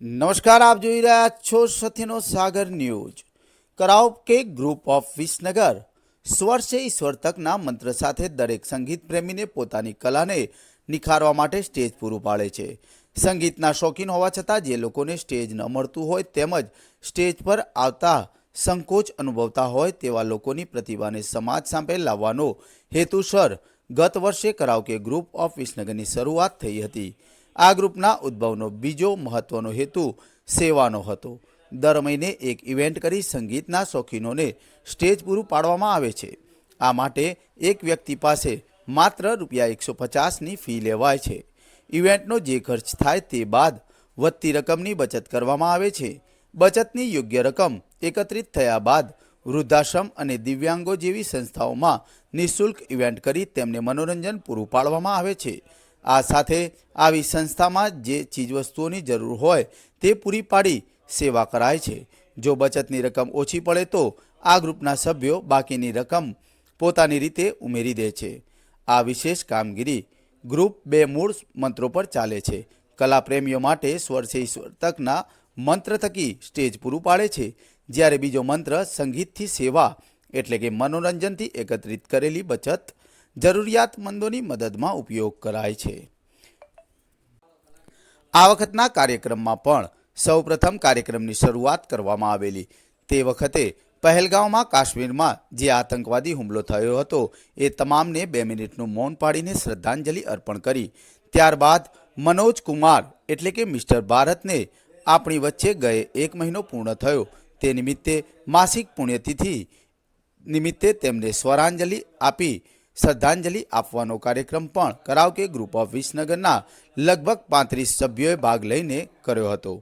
નમસ્કાર, આપ જોઈ રહ્યા છો સત્યનો Sagar news. Karaoke group of Visnagar સ્વર છે ઈશ્વર તકના મંત્ર સાથે દરેક સંગીત પ્રેમીને પોતાની કલાને નિખારવા માટે સ્ટેજ પૂરું પાડે છે. સંગીતના શોખીન હોવા છતાં જે લોકોને સ્ટેજ ન મળતું હોય તેમજ સ્ટેજ પર આવતા સંકોચ અનુભવતા હોય તેવા લોકોની પ્રતિભાને સમાજ સામે લાવવાનો હેતુસર ગત વર્ષે કરાવકે ગ્રુપ ઓફ વિસનગરની શરૂઆત થઈ હતી. આ ગ્રુપના ઉદ્ભવનો બીજો મહત્વનો હેતુ સેવાનો હતો. દર મહિને એક ઇવેન્ટ કરી સંગીતના શોખીનોને સ્ટેજ પૂરું પાડવામાં આવે છે. આ માટે એક વ્યક્તિ પાસે માત્ર રૂપિયા એકસો પચાસની ફી લેવાય છે. ઇવેન્ટનો જે ખર્ચ થાય તે બાદ વધતી રકમની બચત કરવામાં આવે છે. બચતની યોગ્ય રકમ એકત્રિત થયા બાદ વૃદ્ધાશ્રમ અને દિવ્યાંગો જેવી સંસ્થાઓમાં નિઃશુલ્ક ઇવેન્ટ કરી તેમને મનોરંજન પૂરું પાડવામાં આવે છે. આ સાથે આવી સંસ્થામાં જે ચીજવસ્તુઓની જરૂર હોય તે પૂરી પાડી સેવા કરાય છે. જો બચતની રકમ ઓછી પડે તો આ ગ્રુપના સભ્યો બાકીની રકમ પોતાની રીતે ઉમેરી દે છે. આ વિશેષ કામગીરી ગ્રુપ બે મૂળ મંત્રો પર ચાલે છે. કલા પ્રેમીઓ માટે સ્વર ઈશ્વર તકના મંત્ર થકી સ્ટેજ પૂરું પાડે છે. જ્યારે બીજો મંત્ર સંગીતથી સેવા એટલે કે મનોરંજનથી એકત્રિત કરેલી બચત જરૂરિયાતમંદોની મદદમાં ઉપયોગ કરાય છે. આ વખતના કાર્યક્રમમાં પણ સૌપ્રથમ કાર્યક્રમની શરૂઆત કરવામાં આવેલી. તે વખતે પહેલગાંવમાં કાશ્મીરમાં જે આતંકવાદી હુમલો થયો હતો, એ તમામને બે મિનિટનું મૌન પાડીને શ્રદ્ધાંજલિ અર્પણ કરી. ત્યારબાદ મનોજ કુમાર એટલે કે મિસ્ટર ભારતને આપણી વચ્ચે ગયે એક મહિનો પૂર્ણ થયો. તે નિમિત્તે માસિક પુણ્યતિથિ નિમિત્તે તેમને સ્વરાંજલિ આપી શ્રદ્ધાંજલિ આપવાનો કાર્યક્રમ પણ કરાવકે ગ્રુપ ઓફ વિસનગરના લગભગ પાંત્રીસ સભ્યોએ ભાગ લઈને કર્યો હતો.